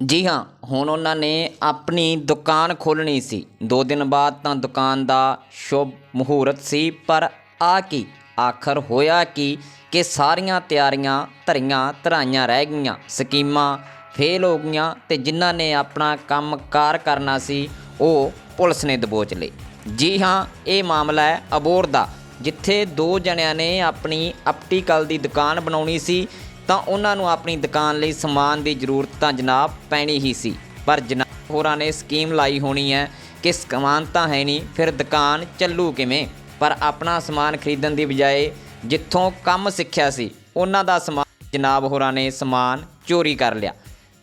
ਜੀ ਹਾਂ, ਹੁਣ ਉਹਨਾਂ ਨੇ ਆਪਣੀ ਦੁਕਾਨ ਖੋਲ੍ਹਣੀ ਸੀ। ਦੋ ਦਿਨ ਬਾਅਦ ਤਾਂ ਦੁਕਾਨ ਦਾ ਸ਼ੁਭ ਮਹੂਰਤ ਸੀ, ਪਰ ਆ ਕੀ? ਆਖਰ ਹੋਇਆ ਕੀ ਕਿ ਸਾਰੀਆਂ ਤਿਆਰੀਆਂ ਧਰੀਆਂ ਧਰਾਈਆਂ ਰਹਿ ਗਈਆਂ, ਸਕੀਮਾਂ ਫੇਲ ਹੋ ਗਈਆਂ ਤੇ ਜਿਨ੍ਹਾਂ ਨੇ ਆਪਣਾ ਕੰਮਕਾਰ ਕਰਨਾ ਸੀ, ਉਹ ਪੁਲਿਸ ਨੇ ਦਬੋਚ ਲਏ। ਜੀ ਹਾਂ, ਇਹ ਮਾਮਲਾ ਹੈ ਅਬੋਰ ਦਾ, ਜਿੱਥੇ ਦੋ ਜਣਿਆਂ ਨੇ ਆਪਣੀ ਆਪਟੀਕਲ ਦੀ ਦੁਕਾਨ ਬਣਾਉਣੀ ਸੀ ਤਾਂ ਉਹਨਾਂ ਨੂੰ ਆਪਣੀ ਦੁਕਾਨ ਲਈ ਸਮਾਨ ਦੀ ਜ਼ਰੂਰਤ ਤਾਂ ਜਨਾਬ ਪੈਣੀ ਹੀ ਸੀ। ਪਰ ਜਨਾਬ ਹੋਰਾਂ ਨੇ ਸਕੀਮ ਲਾਈ ਹੋਣੀ ਹੈ ਕਿ ਸਮਾਨ ਤਾਂ ਹੈ ਨਹੀਂ, ਫਿਰ ਦੁਕਾਨ ਚੱਲੂ ਕਿਵੇਂ? ਪਰ ਆਪਣਾ ਸਮਾਨ ਖਰੀਦਣ ਦੀ ਬਜਾਏ ਜਿੱਥੋਂ ਕੰਮ ਸਿੱਖਿਆ ਸੀ, ਉਹਨਾਂ ਦਾ ਸਮਾਨ ਜਨਾਬ ਹੋਰਾਂ ਨੇ ਸਮਾਨ ਚੋਰੀ ਕਰ ਲਿਆ।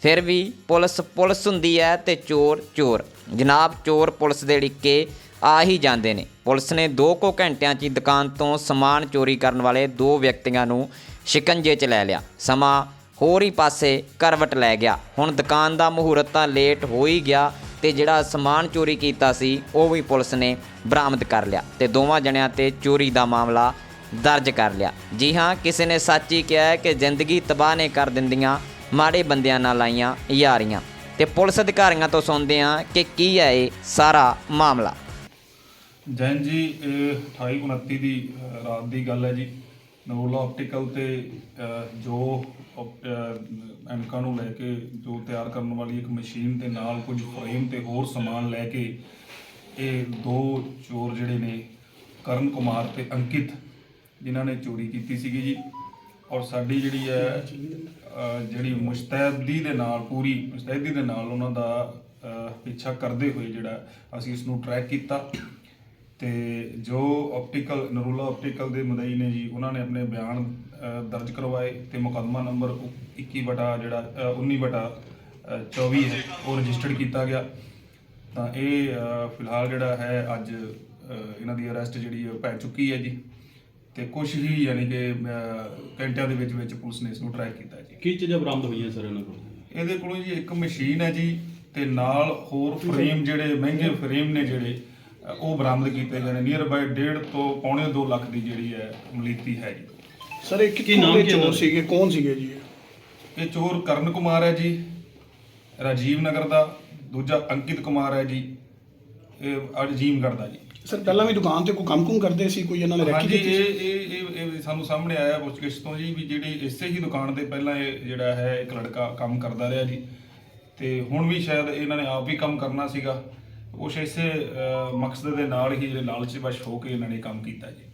ਫਿਰ ਵੀ ਪੁਲਿਸ ਪੁਲਿਸ ਹੁੰਦੀ ਹੈ ਤੇ ਚੋਰ ਚੋਰ। ਜਨਾਬ ਚੋਰ ਪੁਲਿਸ ਦੇ ਡਿੱਕੇ ਆ ਹੀ ਜਾਂਦੇ ਨੇ। ਪੁਲਿਸ ਨੇ 2 ਕੁ ਘੰਟਿਆਂ 'ਚ ਹੀ ਦੁਕਾਨ ਤੋਂ ਸਮਾਨ ਚੋਰੀ ਕਰਨ ਵਾਲੇ ਦੋ ਵਿਅਕਤੀਆਂ ਨੂੰ ਸ਼ਿਕੰਜੇ 'ਚ ਲੈ ਲਿਆ। ਸਮਾਂ ਹੋਰ ਹੀ ਪਾਸੇ ਕਰਵਟ ਲੈ ਗਿਆ। ਹੁਣ ਦੁਕਾਨ ਦਾ ਮਹੂਰਤ ਤਾਂ ਲੇਟ ਹੋ ਹੀ ਗਿਆ ਤੇ ਜਿਹੜਾ ਸਮਾਨ ਚੋਰੀ ਕੀਤਾ ਸੀ, ਉਹ ਵੀ ਪੁਲਿਸ ਨੇ ਬਰਾਮਦ ਕਰ ਲਿਆ ਤੇ ਦੋਵਾਂ ਜਣਿਆਂ ਤੇ ਚੋਰੀ ਦਾ ਮਾਮਲਾ ਦਰਜ ਕਰ ਲਿਆ। ਜੀ ਹਾਂ, ਕਿਸੇ ਨੇ ਸੱਚ ਹੀ ਕਿਹਾ ਹੈ ਕਿ ਜ਼ਿੰਦਗੀ ਤਬਾਹ ਨੇ ਕਰ ਦਿੰਦੀਆਂ, ਮਾੜੇ ਬੰਦਿਆਂ ਨਾਲ ਲਾਈਆਂ ਯਾਰੀਆਂ। ਤੇ ਪੁਲਿਸ ਅਧਿਕਾਰੀਆਂ ਤੋਂ ਸੁਣਦੇ ਹਾਂ ਕਿ ਕੀ ਹੈ ਇਹ ਸਾਰਾ ਮਾਮਲਾ। ਜੈਨ ਜੀ, ਇਹ 28 29 ਦੀ ਰਾਤ ਦੀ ਗੱਲ ਹੈ ਜੀ। ਨਵੋਲਾ ਆਪਟੀਕਲ ਤੇ ਜੋ ਅਪ- ਐਨਕਾਂ ਨੂੰ ਲੈ ਕੇ, ਜੋ ਤਿਆਰ ਕਰਨ ਵਾਲੀ ਇੱਕ ਮਸ਼ੀਨ ਦੇ ਨਾਲ ਕੁਝ ਫਰੇਮ ਤੇ ਹੋਰ ਸਮਾਨ ਲੈ ਕੇ, ਇਹ ਦੋ ਚੋਰ ਜਿਹੜੇ ਨੇ, ਕਰਨ ਕੁਮਾਰ ਤੇ ਅੰਕਿਤ, ਜਿਨ੍ਹਾਂ ਨੇ ਚੋਰੀ ਕੀਤੀ ਸੀਗੀ ਜੀ। ਔਰ ਸਾਡੀ ਜਿਹੜੀ ਹੈ ਜਿਹੜੀ ਮੁਸ਼ਤੈਦੀ ਦੇ ਨਾਲ, ਪੂਰੀ ਮੁਸ਼ਤੈਦੀ ਦੇ ਨਾਲ ਉਹਨਾਂ ਦਾ ਪਿੱਛਾ ਕਰਦੇ ਹੋਏ ਜਿਹੜਾ, ਅਸੀਂ ਇਸ ਨੂੰ ਟਰੈਕ ਕੀਤਾ। ਤੇ ਜੋ ਆਪਟੀਕਲ ਨਰੂਲਾ ਆਪਟੀਕਲ ਦੇ ਮੁਦਈ ਨੇ ਜੀ ਉਹਨਾਂ ਨੇ ਆਪਣੇ ਬਿਆਨ ਦਰਜ ਕਰਵਾਏ ਤੇ ਮੁਕੱਦਮਾ ਨੰਬਰ 21 ਬਟਾ ਜਿਹੜਾ ਅ, 19 ਬਟਾ ਅ, 24 ਹੈ ਉਹ ਰਜਿਸਟਰਡ ਕੀਤਾ ਗਿਆ। ਤਾਂ ਇਹ ਫਿਲਹਾਲ ਜਿਹੜਾ ਹੈ ਅੱਜ ਇਹਨਾਂ ਦੀ ਅਰੈਸਟ ਜਿਹੜੀ ਹੈ ਪੈ ਚੁੱਕੀ ਹੈ ਜੀ। ਤੇ ਕੁਝ ਹੀ ਯਾਨੀ ਕਿ ਘੰਟਿਆਂ ਦੇ ਵਿੱਚ ਵਿੱਚ ਪੁਲਿਸ ਨੇ ਇਸ ਨੂੰ ਟਰੈਕ ਕੀਤਾ ਜੀ। ਕੀ ਚੀਜ਼ਾਂ ਬਰਾਮਦ ਹੋਈਆਂ ਸਰ ਇਹਨਾਂ ਕੋਲ? ਇਹਦੇ ਕੋਲੋਂ ਜੀ ਇੱਕ ਮਸ਼ੀਨ ਹੈ ਜੀ ਤੇ ਨਾਲ ਹੋਰ ਫਰੇਮ ਜਿਹੜੇ ਮਹਿੰਗੇ ਫਰੇਮ ਨੇ ਜਿਹੜੇ ਉਹ ਬਰਾਮਦ ਕੀਤੇ ਗਏ ਨੇ। ਨੀਅਰ ਬਾਈ 1.5 ਤੋਂ ਪੌਣੇ 2 ਲੱਖ ਦੀ ਜਿਹੜੀ ਹੈ ਮਲੀਤੀ ਹੈ ਜੀ। ਸਰ ਇਹ ਕੀ ਕਿੱਥੋਂ ਨਾਮ ਦੇ ਚੋਰ? ਸੀਗੇ? ਕੌਣ ਸੀਗੇ ਜੀ? ਇਹ? ਇਹ ਚੋਰ ਕਰਨ ਕੁਮਾਰ ਹੈ ਜੀ। ਰਾਜੀਵ ਨਗਰ ਦਾ। ਦੂਜਾ ਅੰਕਿਤ ਕੁਮਾਰ ਹੈ ਜੀ। ਇਹ ਅਜੀਮਗੜ੍ਹ ਦਾ ਜੀ। ਸਰ ਪਹਿਲਾਂ ਵੀ ਦੁਕਾਨ ਤੇ ਕੋਈ ਕੰਮ-ਕੁਮ ਕਰਦੇ ਸੀ? ਕੋਈ ਇਹਨਾਂ ਨੇ ਰੱਖੀ ਹਾਂਜੀ ਕੀਤੀ ਇਹ ਸੀ ਇਹ ਇਹ ਇਹ ਸਾਨੂੰ ਸਾਹਮਣੇ ਆਇਆ ਪੁੱਛਗਿੱਛ ਤੋਂ ਜੀ ਵੀ ਜਿਹੜੀ ਇਸੇ ਹੀ ਦੁਕਾਨ ਤੇ ਪਹਿਲਾਂ ਇਹ ਜਿਹੜਾ ਹੈ ਇੱਕ ਲੜਕਾ ਕੰਮ ਕਰਦਾ ਰਿਹਾ ਜੀ। ਤੇ ਹੁਣ ਵੀ ਸ਼ਾਇਦ ਇਹਨਾਂ ਨੇ ਆਪ ਹੀ ਕੰਮ ਕਰਨਾ ਸੀਗਾ। ਕੁਛ ਇਸੇ ਮਕਸਦ ਦੇ ਨਾਲ ਹੀ ਜਿਹੜੇ ਲਾਲਚ ਵਸ਼ ਹੋ ਕੇ ਇਹਨਾਂ ਨੇ ਕੰਮ ਕੀਤਾ ਜੀ।